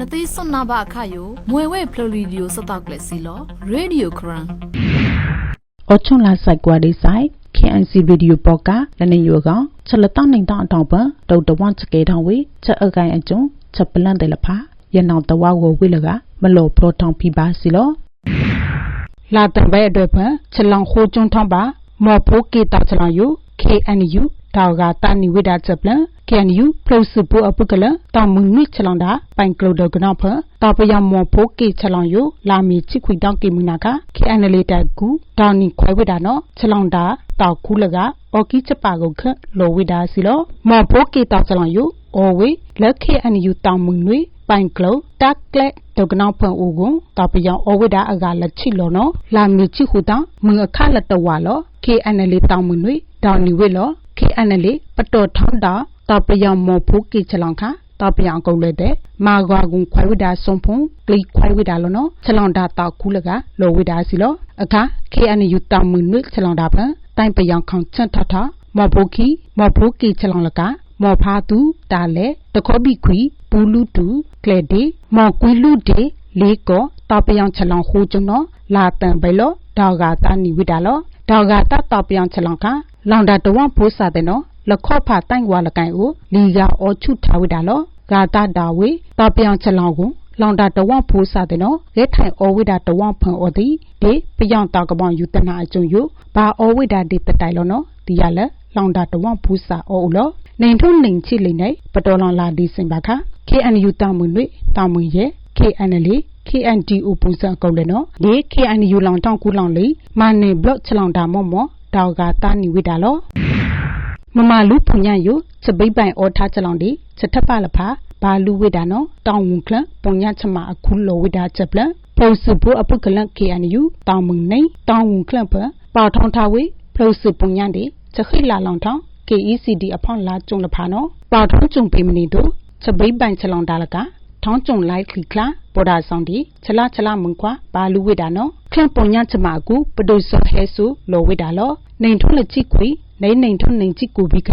နသေးစွန်နာဘအခါယိုမွေဝဲဖလိုရီဒီယိုစတော့ကလစီလောရေဒီယိုခရန်အချုံလာဆိုင်ကွာဒီဆိုင် KNC ဗီဒီယိုပေါ်ကနနေယောကောင်ချက်လတော့နိုင်တော့အတောင်ပဒေါက်တာဝန်ချကေထောင်းဝေချက်အကိုင်အကျုံချက်ပလန့်တယ်လဖာရနောင်တဝဝဝိလကမလောဖလိုထောင်းဖီပါစီလောလာတပဲအတွက်ပချက်လောင်ခိုးကျွန်းထောင်းပါမော်ဖိုးကေတာချက်လောင်ယူ KNU တောက်ကတာနီဝိဒါချက်ပလန့် KNU ပလုစပူအပုကလတောင်မနွိချလောင်တာပိုင်ကလောဒကနောဖတောပယမော်ဖိုကေချလောင်ယူလာမီချီခွီတောင်းကေမနာက KNL တက်ကူတောင်နီခွဲဝိဒါနော်ချလောင်တာတောက်ခုလကအော်ကီချပါကိုခလောဝိဒါစီလောမော်ဖိုကေတောက်ချလောင်ယူအော်ဝေလက် KNU တောင်မနွိပိုင်ကလောတက်လက်ဒုကနောဖန်ဦးကိုတောပယအော်ဝိဒါအကလက်ချီလောနော်လာမီချီခုတောင်းမငအခလက်တဝါလော KNL တောင်မနွိတောင်နီဝေလော KNL ပတော်ထောင်းတာ တပယမောဖိုကေချလောင်ခါတပယံကုတ်လက်တဲ့မာကွာကုံခွိုင်ဝိဒါစုံဖုံကလိခွိုင်ဝိဒါလောနော်ချလောင်တာတောက်ခုလကလောဝိဒါစီလောအခါ KNU တောင်မနွိချလောင်တာပတိုင်ပယံခေါင်ချန်ထထမောဖိုခီမောဖိုကေချလောင်လကမောဖာသူတာလေတခောဘီခွီပူလူတူကလေဒီမောကွီလူဒီလေးကောတပယံချလောင်ဟိုကျနော်လာတန်ဘဲလောဒေါဂါတာနီဝိဒါလောဒေါဂါတာတပယံချလောင်ခလောင်တာတဝဖိုးစာတဲ့နော် လခော့ဖာတိုင်ကွာလကိုင်ဦးလီဂါအောချုထားဝိတာလောဂါတာဒါဝေတပယံချလောင်ကိုလောင်တာတဝဖိုးစာတဲ့နော်ရဲထိုင်အောဝိတာတဝဖန်အော်ဒီဒီပယောင်တောက်ကပောင်ယူတနာအကျုံယူဘာအောဝိတာဒီတတိုင်လောနော်ဒီရလဲလောင်တာတဝဖိုးစာအောဦးလောနိုင်ထုံနိုင်ချိလိနေပတော်လောင်လာဒီစင်ပါခ KNU တာမွေတွေတာမွေရဲ့ KNL KNDO ပုံစံကောက်လဲနော်ဒီ KNU လောင်တောင်းကူလောင်လေးမာနေဘလော့ချလောင်တာမော့မော့တောက်ကတာနီဝိတာလော မမလူဖုန်ညယုချက်ပိပိုင်အော်ထားချလောင်ဒီချက်ထပ်ပါလဖာဘာလူဝိတာနော်တောင်းဝင်ကလပုံညချမအခုလောဝိတာချက်ပလပုံစုဖို့အပုကလ KNU တောင်းမငနေတောင်းဝင်ကလဖပေါထောင်းထားဝေဖလို့စုပုံညဒီချက်ခိလာလောင်ထောင်း KECD အဖောင်းလာကျုံလဖာနော်ပေါထောင်းကျုံပေမနေတို့ချက်ပိပိုင်ချလောင်တာလကထောင်းကျုံလိုက်ခလီကလာပေါ်ဒါဆောင်ဒီချလာချလာမွန်ကွာဘာလူဝိတာနော်ခန့်ပုံညချမကူပဒုဆောဟဲဆူလောဝိတာလောနေထုံးလက်ချိခွေ နေနေထုံးနေချိကူဘီက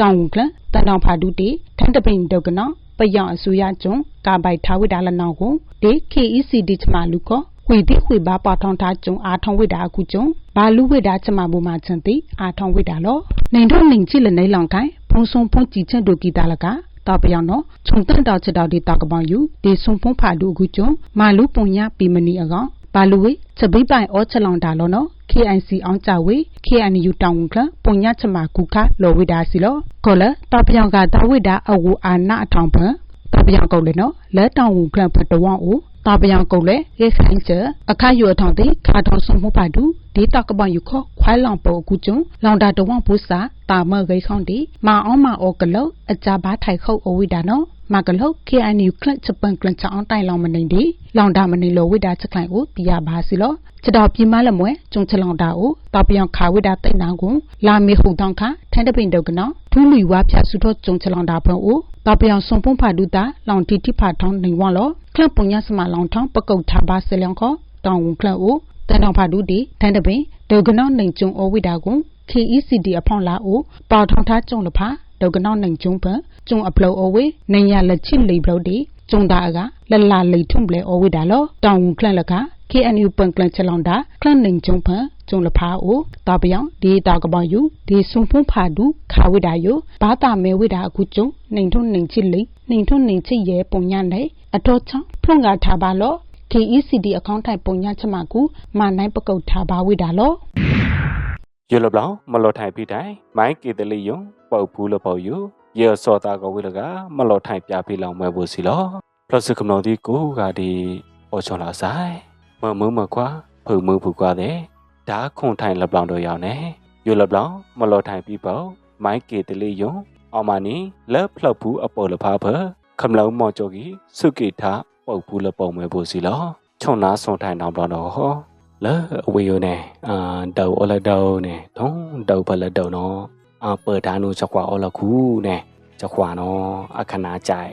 တောင်းကလတန်တောင်ဖာဒူတီထန်တပိန်ဒုကနောပယောင်အဆူရကျုံကာပိုက်ထားဝိတာလနောကိုဒေ KECD ချမလူကောခွေတိခွေဘာပါထောင်းထားကျုံအာထောင်းဝိတာအခုကျုံဘာလူဝိတာချမဘူမှာချန်တိအာထောင်းဝိတာလောနေထုံးနေချိလနေလောင်ကိုင်ဖုံဆုံဖုံကြည်ချက်ဒိုကီတာလကတောက်ပြောင်းတော့ခြုံတန့်တောက်ချက်တောက်ဒီတောက်ကပောင်ယူဒီဆုံဖုံးဖာဒူအခုကျုံမာလူပုံညာပီမနီအကောင်ဘာလူဝေချက်ပိပိုင်အောချက်လောင်တာလောနော် KIC အောင်ကြဝေ KNU တောင်ကပုံညာချမကူခလောဝိဒါစီလောခေါ်လတောက်ပြောင်းကတဝိဒါအဝူအာနာအထောင်ဖန်တောက်ပြောင်းကုတ်လေနော်လက်တောင်ဝူကလဖတ်တဝောင်းဦးတာပယံကုတ်လေရေဆိုင်ချအခါယူအထောင်တိခါထောင်ဆုံမှုပါဒူဒီတောက်ကပန်ယူခခွိုင်းလောင်ပေါ်ကူကျုံလောင်တာတဝန့်ဘူးစာတာမဂိခေါန်တီမာအောင်မအောကလောအကြဘာထိုင်ခုတ်အဝိဒါနော် မကလုတ် KNU ကလတ်ချပန်ကလန်ချောင်းတိုင်လောင်မနေဒီလောင်တာမနေလောဝိဒါချက်ခိုင်ကိုပြရပါစီလောချက်တော်ပြမလမွဲကျုံချလောင်တာကိုတာပယံခါဝိဒါတိတ်နောင်ကိုလာမီဟုတောင်းခထန်တပိန်တုတ်ကနောထူးလူဝါဖြာစုတော့ကျုံချလောင်တာဖုံအိုတာပယံစုံဖုံဖာဒူတာလောင်တီတိဖာထောင်းနေဝောလောကလပ်ပုံညစမလောင်ထောင်းပကုတ်ထားပါစလျောင်းခေါတောင်းဝင်ကလပ်အိုတန်တောင်ဖာဒူတီထန်တပိန်ဒုကနောနေကျုံအဝိဒါကို KECD အဖောင်းလာအိုပေါထောင်းထားကျုံလဖာ ဒုကနောနေကျုံပကျုံအပလောအဝေနေရလက်ချစ်လေဘလို့တီကျုံတာကလလလေထုံပလေအဝိဒါလောတောင်းဝင်ကလပ်လက KNU ပန်ကလန်ချလောင်တာကလန်နေကျုံဖကျုံလဖာအိုတာပယောင်ဒီတာကပောင်ယူဒီဆုံဖုံးဖာဒူခါဝိဒါယိုဘာတာမဲဝိဒါအခုကျုံနေထုံနေချစ်လေနေထုံနေချစ်ရဲပုံညနေအတော်ချောင်းဖုံငါထားပါလော KECD အကောင့်ထိုင်ပုံညချမကူမနိုင်ပကုတ်ထားပါဝိဒါလော ယလဘလောင်မလော်ထိုင်ပြီးတိုင်မိုင်းကေတလီယုံပေါဘူးလပေါယူယေစောတာကဝိလကမလော်ထိုင်ပြပြလောင်မဲဘူးစီလောပလစ်ကမနောဒီကိုကဒီအော်ချောလာဆိုင်မမမကွာဖုံမဖူကွာတဲ့ဒါခွန်ထိုင်လဘလောင်တော့ရောက်နေယလဘလောင်မလော်ထိုင်ပြီးပေါ့မိုင်းကေတလီယုံအောင်မနီလက်ဖလပ်ဘူးအပေါ်လဖာဖခမလုံးမော်ကြောကြီးစုကေထားပေါဘူးလပုံမဲဘူးစီလောချုံနာဆွန်ထိုင်တော့တော့ဟော လာအဝေယောနေအာတောအော်လတောနေထုံတောဖလတောနော်အပဒနုချက်ခွာအော်လခုနေချက်ခွာနော်အခနာကြိုက်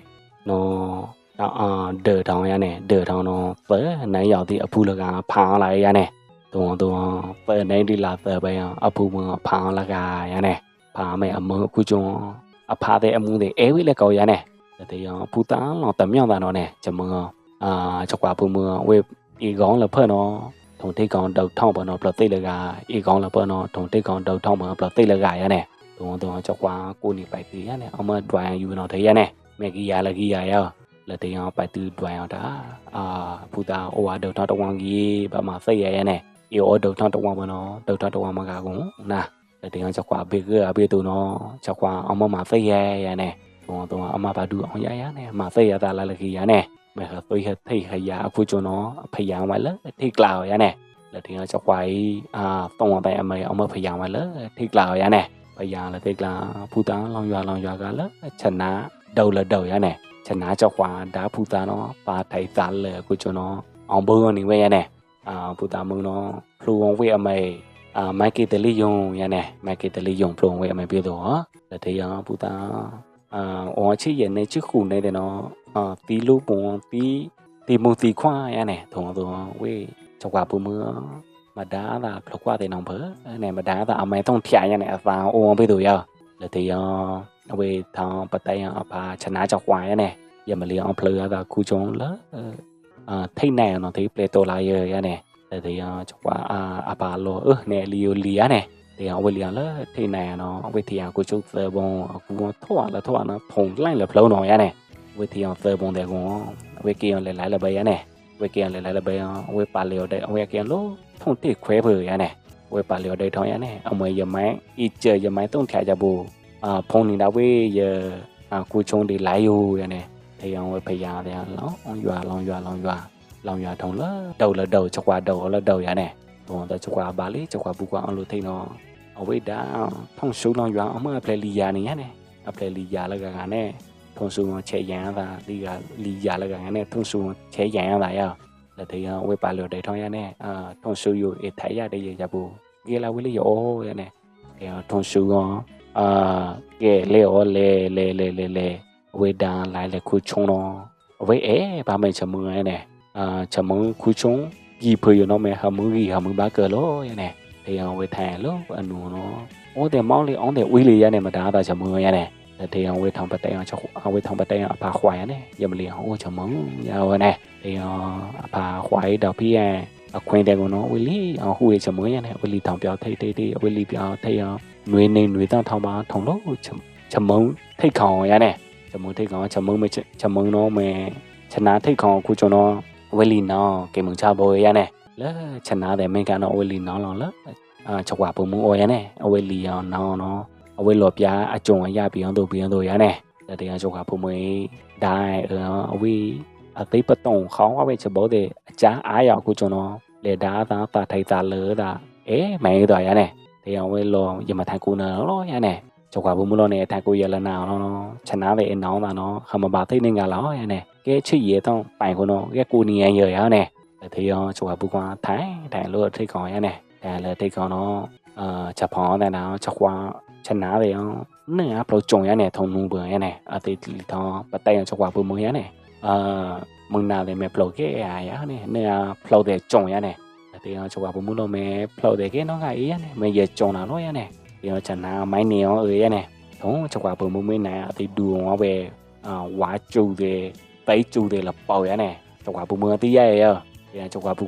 နော်တော့အာဒေထောင်ရနေဒေထောင်နော်ပနိုင်ရောက်ဒီအဖူလကဖာလာရနေတုံတုံပနိုင်ဒီလာပပဲအဖူမဖာလာကရနေဖာမဲအမခုကျွန်းအဖာတဲ့အမှုတွေအဲဝိလက်ကောရနေတေယောပူတန်းတော့တမြောင်တာနော်နေချက်မအာချက်ခွာဖူမဝေဒီကောင်းလဖက်နော် ထုံတိတ်ကောင်တောက်ထောင်းပေါ်တော့ပြတိတ်လကအေကောင်လပေါ်တော့ထုံတိတ်ကောင်တောက်ထောင်းပေါ်တော့ပြတိတ်လကရနဲ့တုံတုံကြောက်ကွာကိုနေပိုက်သေးရနဲ့အမဒွိုင်ယူနော်တဲ့ရနဲ့မေဂီယာလကီယာရောလက်တင်အောင်ပိုက်သူဒွိုင်အောင်တာအာဖူတာအိုဝါဒေါက်တာတဝန်ကြီးဘာမှစိတ်ရရနဲ့အေအောဒေါက်တာတဝန်မနော်ဒေါက်တာတဝန်မကကုန်နာလက်တင်အောင်ကြောက်ကွာဘေကရဘေတုံနော်ကြောက်ကွာအမမစိတ်ရရနဲ့တုံတုံအမဘာဒူအောင်ရရနဲ့အမစိတ်ရတာလလကီယာနဲ့ mẹ hờ tôi hờ thì hờ giá phụ cho nó phải giá mà lớn thì lào ya nè là thì nó cho quay à tông vào tay mày ông mới phải giá mà lớn thì lào ya nè bây giờ là thì là phụ tá lòng doa lòng doa cả lớn chân ná đầu là đầu ya nè chân ná cho qua đá phụ tá nó và thầy tá lờ của cho nó ông bơ này vậy nè à phụ tá mừng nó phụ ông về mày အာမိုက်ကီတလီယုံရနေမိုက်ကီတလီယုံပြုံးဝဲအမပြေတော့လက်သေးရပူတာအာအော်ချီရနေချခုနေတဲ့နော် ờ tí lúc bố tí tí mong tí khoai anh này thùng rồi quê trong qua bữa mưa mà đá là lúc qua thì nóng bớ. Này mà đá là à mày thông thiệt anh này vào ô, bây tuổi giờ là thì ờ về thằng bắt tay ờ, ở bà chân ná trong quả anh này giờ mà liền ông pleur là khu chống lớn ờ, ờ, thấy nè, nó thấy pleto lại rồi anh này thì trong qua à, à bà lo ơ, nè liu lia này thì ông bây liền là thế này nó, ông bây thì à cô chú bông cũng thua là thua nó thùng lên là lâu nổi anh này ဝေတီအောင်ဖဲပုံတဲ့ကွန်ဝေကီအောင်လဲလာလဘယနဲ့ဝေကီအောင်လဲလာလဘယဝေပါလျော်တဲ့ဝေကီအောင်လို့ဖုန်တိခွဲဖေရနဲ့ဝေပါလျော်တဲ့ထောင်းရနဲ့အမွေယမိုင်းဤကျယမိုင်းတုံထကြဘူးအာဖုန်နေတာဝေယကူချုံဒီလာယိုရနဲ့ထေအောင်ဝေဖရာပြန်လောင်းရွာလောင်းရွာလောင်းရွာလောင်းရွာထုံးလတုတ်လတုတ်ချကွာတုတ်လတုတ်ရနဲ့ဘုံတော့ချကွာပါလေချကွာဘူးကွာအောင်လို့ထိန်တော့အဝိဒါဖုန်ရှုံလောင်းရွာအမအပလေလီယာနေရနဲ့အပလေလီယာလကကနဲ့ ထုံရှုံချေရန်သာလီကလီယာလကကနဲ့ထုံရှုံချေရန်သာရလက်တေးအောင်ဝေးပါလို့တေးထောင်းရနေအာထုံရှုံယူအထိုင်ရတဲ့ရကြဘူးကေလာဝေးလေးရောရနေကေထုံရှုံရောအာကဲလေဩလေလေလေလေလေအဝေးတန်လိုက်လေခုချုံတော့အဝေးအဲဘာမဲချမုံရဲနဲ့အာချမုံခုချုံကြီးဖွေရနော်မဲဟမူကြီးဟမူဘာကလောရဲနဲ့တေအောင်ဝေးထိုင်လို့အနူနော်ဩတဲ့မောင်းလေးအော င်တဲ့ဝေးလေးရဲနဲ့မတားတာချမုံရဲနဲ့တေအောင်ဝေးထောင်ပတဲ့အောင်ချက်အဝေးထောင်ပတဲ့အောင်အဖာခွာရဲနဲ့ယမလီအောင်ဩချမုံရောနဲ့တေအောင်အဖာခွာရတော့ပြည့်အခွင့်တဲ့ကောနော်ဝီလီအောင်ဟူရချမွေးရနဲ့ဝီလီတောင်ပြောက်ထိတ်ထိတ်ထိတ်ဝီလီပြောက်ထိတ်အောင်နွေနေနွေတောင်ထောင်ပါထုံလို့ချမုံထိတ်ခေါင်ရနဲ့ချမုံထိတ်ခေါင်ချမုံမချမုံတော့မဲချနာထိတ်ခေါင်ခုကျွန်တော်ဝီလီနောင်ကေမုံချဘောရနဲ့လဲချနာတဲ့မင်းကတော့ဝီလီနောင်လောလဲအာချကွာပုံမူအော်ရနဲ့အဝီလီအောင်နောင် เอาไว้หลบยาอาจงยาปีอันตัวปีอันตัวยาเนี่ยแต่เดี๋ยวจงหาผมไม่ได้เออเอาไว้อาทิตย์ประตงเขาเอาไว้จะบอกเดี๋ยวจ้าอายากูจงเนาะเลยด่าตาตาไทยตาเลือดาเอ๊ะแม่ตัวยาเนี่ยเดี๋ยวเอาไว้รออย่ามาทางกูเนาะรอยาเนี่ยจงหาผมไม่รอเนี่ยทางกูอย่าละนาวเนาะชนะเลยน้องมาเนาะคำมาบาที่หนึ่งอะแล้วยาเนี่ยแกชื่อเย่ต้องไปกูเนาะแกกูเนี่ยเยอะเนี่ยแต่เดี๋ยวจงหาผมว่าท้ายแต่เลือดที่ก่อนยาเนี่ยแต่เลยที่ก่อนเนาะเอ่อเฉพาะแต่เนาะเฉพาะ chân ná về nè áp lô trồng ya nè thằng nung bừa ya nè. Ở thì thằng bắt tay cho quả bừa mới ya nè. Ờ mừng nào để mẹ lô cái à ya nè. Nè lô để trồng ya nè. Thì à, cho quả bừa mới lô mẹ lô để cái nó ngay ya nè. Mẹ giờ trồng nào nó ya nè. Thì à, chân ná máy nèo ở ya nè. Thằng cho quả bừa mới nè. Thì đường về quả chu về tây chu về là bầu ya nè. Cho quả bừa mới tí ya ya cho quả bừa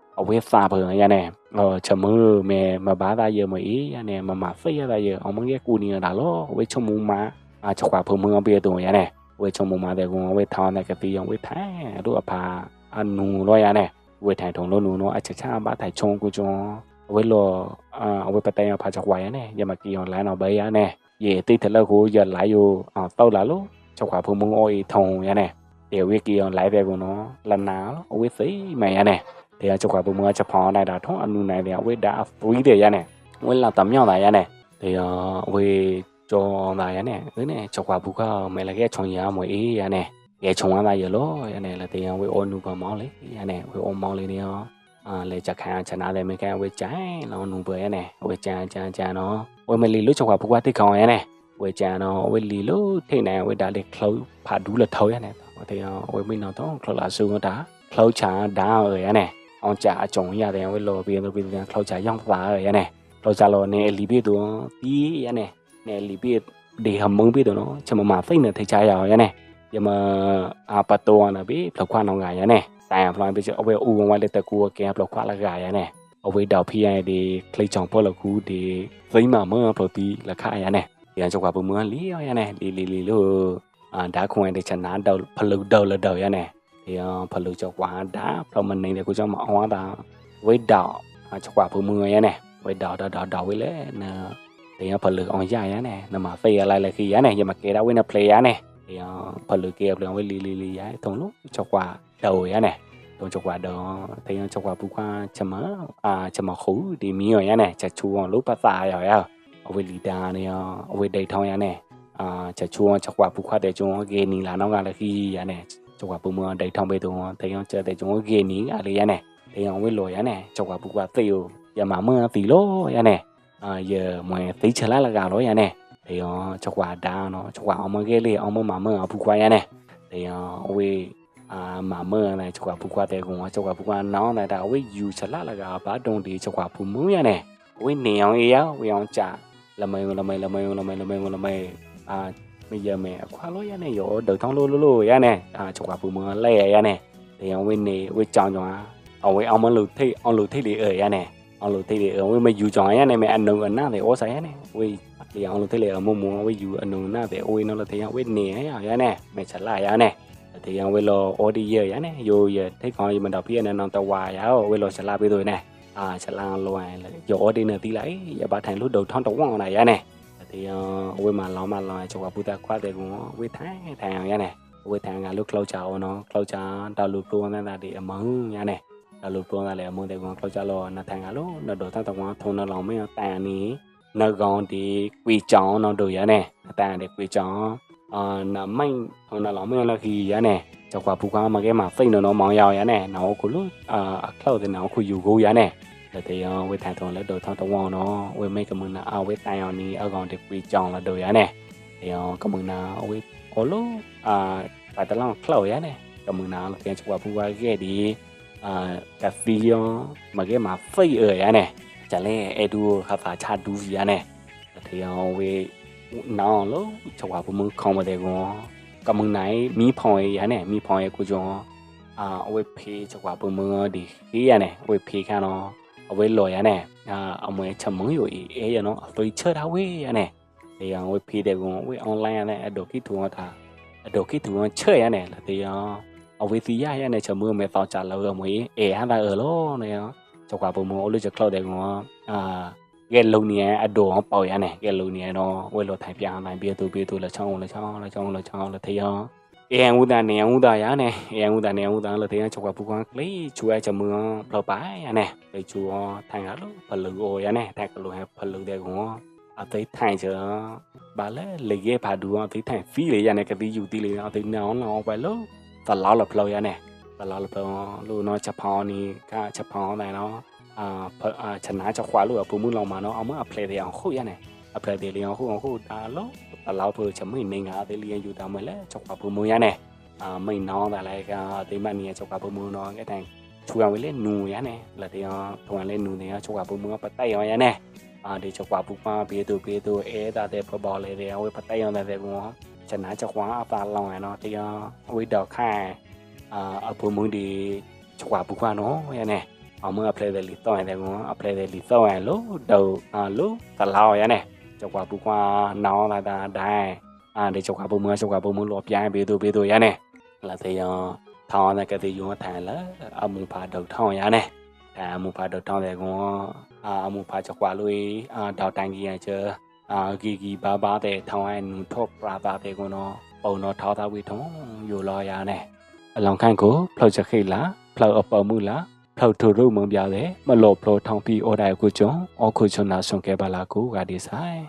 awesabeng yane o chemu me mabada ye mo i yane mama feya da ye omong ye ku ni da lo we chemu ma a chwa phu mu be do yane we chemu ma de gon we thaw na ka ti yong we tha ru apha anu lo yane we thai thong lo nu no a cha cha ba thai chong ku chong we lo a we pa tai apha chwa yane ye ma ki yong la na ba yane ye ti thla ko ye la yo a tau la lo chwa phu mu o i thong yane เดี๋ยววิกิออนไลน์แบบกูเนาะลันนาอวิสิมาเนี่ย တရားချက်ခွာပုံမကချက်ဖောင်းလိုက်တာထုံအနုနိုင်တယ်ဝေတာဝီးတယ်ရနဲ့ဝင်းလာတမြောက်တာရနဲ့တရားဝေကြောတာရနဲ့ဝင်းနဲ့ချက်ခွာဘူးကမယ်လည်းကချုံရမွေအေးရနဲ့ကဲချုံရတာရလို့ရနဲ့လည်းတရားဝေအောနုကမောင်းလေရနဲ့ဝေအောမောင်းလေနေရောအာလေချက်ခံချနာလေမကန်ဝေကြိုင်လောနုပွဲရနဲ့ဝေကြံကြံကြံတော့ဝေမလီလို့ချက်ခွာဘူးကတိတ်ကောင်ရနဲ့ဝေကြံတော့ဝေလီလို့ထိတ်နိုင်ဝေတာလေးခလုတ်ဖာဒူးလထောက်ရနဲ့တရားဝေမိနော်တော့ခလုတ်လာစုံတာခလုတ်ချာဒါရရနဲ့ အောင်ကြအကြုံရတယ်ဝဲလောပြီးတော့ပြီးတော့ခေါချာရောက်ပါရနဲ့ခေါချာလောနေလီပြီးတော့ဒီရနဲ့နေလီပြီးဒီဟမုံပြီးတော့နော်ချမမဖိတ်နေထိချာရအောင်ရနဲ့ယမအပတောနာပြီးဖလောက်ခွာနောင်ကရနဲ့တိုင်ဖလိုင်းပြီးအဝဲဦးဝဝလက်တကူကဲဖလောက်ခွာလာကရနဲ့အဝဲတော့ဖီရဒီခလိချောင်ပေါ်လကူဒီသိမမဖလို့တီလက်ခရနဲ့ရန်ချောကပမလီရနဲ့လီလီလီလို့အာဒါခွန်တဲ့ချနာတော့ဖလုတော့လတော့ရနဲ့ thì uh, phần lựa chọn quả đá phần mình này thì cũng cho mà hoa ta với đỏ uh, cho quả phụ mười này với đỏ đỏ đỏ đỏ với lẽ nè thì uh, phần lựa on dài này nè mà phê lại là khi giá này nhưng mà kia đã với nè play giá này thì uh, phần lựa kia là với li li li giá thông lúc cho quả đầu giá này đồng cho quả đó thì uh, cho quả phụ qua chấm mỡ à chấm mỡ khú thì mi rồi giá này chả chua lúc bắt tài rồi à ở với lì đà này ở với đầy thong giá này à chả chua cho quả phụ qua để cho cái này là nó là khi giá này ကျောက်ကပုံမှန်ဒိတ်ထောင်ပေးတော့တေအောင်ကျတဲ့ကျွန်တော်ဂေနီအလေးရနဲ့တေအောင်ဝဲလော်ရနဲ့ကျောက်ကပူကသေကိုရမမန်တီလို့ရနဲ့အာရမွေသိချလာလာကတော့ရနဲ့တေအောင်ကျောက်ကဒါနော်ကျောက်ကအောင်မကဲလေးအောင်မမမန်အပူကွာရနဲ့တေအောင်ဝဲအာမမန်နဲ့ကျောက်ကပူကွာတဲ့ကောင်ကျောက်ကပူကွာနောင်းတဲ့ဝဲယူချလာလာကဘာတုံးဒီကျောက်ကပူမုံရနဲ့ဝဲနေအောင်ရဝဲအောင်ကြလမဲလမဲလမဲလမဲလမဲလမဲအာမရမဲအခွာလို့ရနဲ့ရောဒေါထောင်းလို့လို့ရနဲ့အာ ချောကပူမလဲရနဲ့တရားဝင်းနေဝေကြောင်ကြောင်အဝေအောင်မလို့ထိတ်အောင်လို့ထိတ်လေရနဲ့အောင်လို့ထိတ်လေဝေမယူကြောင်ရနဲ့မဲအနုံအနာတဲ့ဩဆိုင်ရနဲ့ဝေလေအောင်လို့ထိတ်လေမမဝေယူအနုံနာတဲ့ဝေနော်လို့တရားဝေနေရရနဲ့မဲချလာရနဲ့တရားဝေလောအော်ဒီရရနဲ့ယိုရထိတ်ကောင်းရမတော့ပြည့်နေတော့တဝါရဝေလောချလာပေးတော့နဲ့အာချလာလောရင်ယောအော်ဒီနဲ့တီးလိုက်ရပါထိုင်လို့ဒေါထောင်းတော့ဝအောင်လာရနဲ့ thì uh, quê mà lo mà lo cho quả bút qua để cũng quê thái thái hàng này quê thái hàng lúc lâu chào nó lâu chào đào lụt luôn nên là để mắng nha này đào lụt luôn là để mua để cũng lâu chào lo là thái hàng lúc nó đổ tăng tăng thôn nó lòng mấy tài ní nó gòn thì quỳ chó nó đổi giá này tài để quỳ chó ờ nó manh thôn nó lòng mấy là khi giá này cho quả bút qua mà cái mà phê nó nó mong giàu giá này nó cũng lúc ờ lâu thì nó cũng dù giá này လတယောဝေထန်ထုံလဒိုထောင်းတဝေါနော်ဝေမိတ်ကမနာအဝေတိုင်အောင်နီအကောင်တပွေကြောင်လဒိုရနဲ့တယောကမနာအဝေအော်လို့အာပါတလောင်ခလောက်ရနဲ့ကမနာလပြန်ချွာပူပါခဲ့ဒီအာကဖီယောမကေမဖိတ်ရရနဲ့ဂျလဲအဲဒူဟာဖာချဒူရနဲ့တယောဝေနောင်လို့ချွာပူမခေါမတဲ့ကောကမနိုင်မီဖောင်ရနဲ့မီဖောင်ရကိုကြောအာဝေဖေးချွာပူမဒီရနဲ့ဝေဖေးခါနော် ဝဲလော်ရနဲ့အမွေချမုံယူဤအဲရနော်အသွေးချတာဝဲရနဲ့လေယံဝဲဖေးတဲ့ကောင်ဝဲအွန်လိုင်းရနဲ့အဒိုကီတူဝတာအဒိုကီတူဝချရနဲ့လေယံအဝေးစီရရနဲ့ချမုံမဲပေါချလောတော့မွေအဲဟန်တာအလောနဲ့ချောက်ကပုံမအလို့ချကလောက်တဲ့ကောင်အာကဲလုံနေရအဒိုအောင်ပေါရနဲ့ကဲလုံနေရတော့ဝဲလော်ထိုင်ပြန်နိုင်ပြေသူပြေသူလချောင်းလချောင်းလချောင်းလချောင်းလထေယံ เอียงอุตาเนียงอุตายาเนี่ยเอียงอุตาเนียงอุตาเลยเทียนจกว่าผู้กองเลยช่วยจะมือเราไปอ่ะเนี่ยไปชัวทางหาลูกพลือโอยอ่ะเนี่ยแท็กลูกให้พลือเด็กหัวเอาไปทางเจอบาเลยเลยเย่พาดูเอาไปทางฟีเลยอ่ะเนี่ยก็ตีอยู่ตีเลยเอาไปนอนเอาไปลูกตลอดเลยพลืออ่ะเนี่ยตลอดเลยพลือลูกน้อยเฉพาะนี่ก็เฉพาะไหนเนาะอ่าอ่าชนะจะคว้าลูกผู้มือลงมาเนาะเอามือเอาเพลย์เดียวคู่อ่ะเนี่ยเอาเพลย์เดียวคู่คู่ตาลูกตลอดเพื่อจะไม่ในงานไ Ờ, là lao phơ chấm mình nên ha tới liền dù ta mới lẽ cho quả phơ mưa nhá nè. À mình nó ta lại tới bạn nhà cho quả phơ mưa nó cái thằng chú chua với lên nù nhá nè. Là thì thằng lên nù thì cho quả phơ mưa bắt tay nhá nè. À để cho quả phơ qua, bia từ bia từ é ta để phơ bò lại để ôi bắt tay nhá nè để mua chẳng hạn cho quả ta lòng nó thì với đợt khai ở phơ mưa đi cho quả phơ qua nó nhá nè. Mưa ở apply để lít tòa này để uống ở cũng để lít lý này lú đầu lú tao lao vậy nè. Nhá này cho quả bố qua nó là ta đai à để cho quả bố mưa cho quả bố mưa lọp nhá bia tu bia tu nhá này là thì uh, thọ này cái thì dùng thằng là ở mùng phá đầu thọ ya này à mùng phá đầu thọ này cũng à mùng phá cho qua lui à đào tăng gì chứ à ghi ghi ba ba để thọ anh thọ ba ba để cũng nó bầu nó thọ ta vi thống dù lo ya này lòng khăn cố phơi cho khi lá phơi ở bờ mưa lá phơi thu ru mong bia đấy mà lộ phơi thong pi ở đây của chúng ở của chúng là xong cái ba lá cũ gà đi sai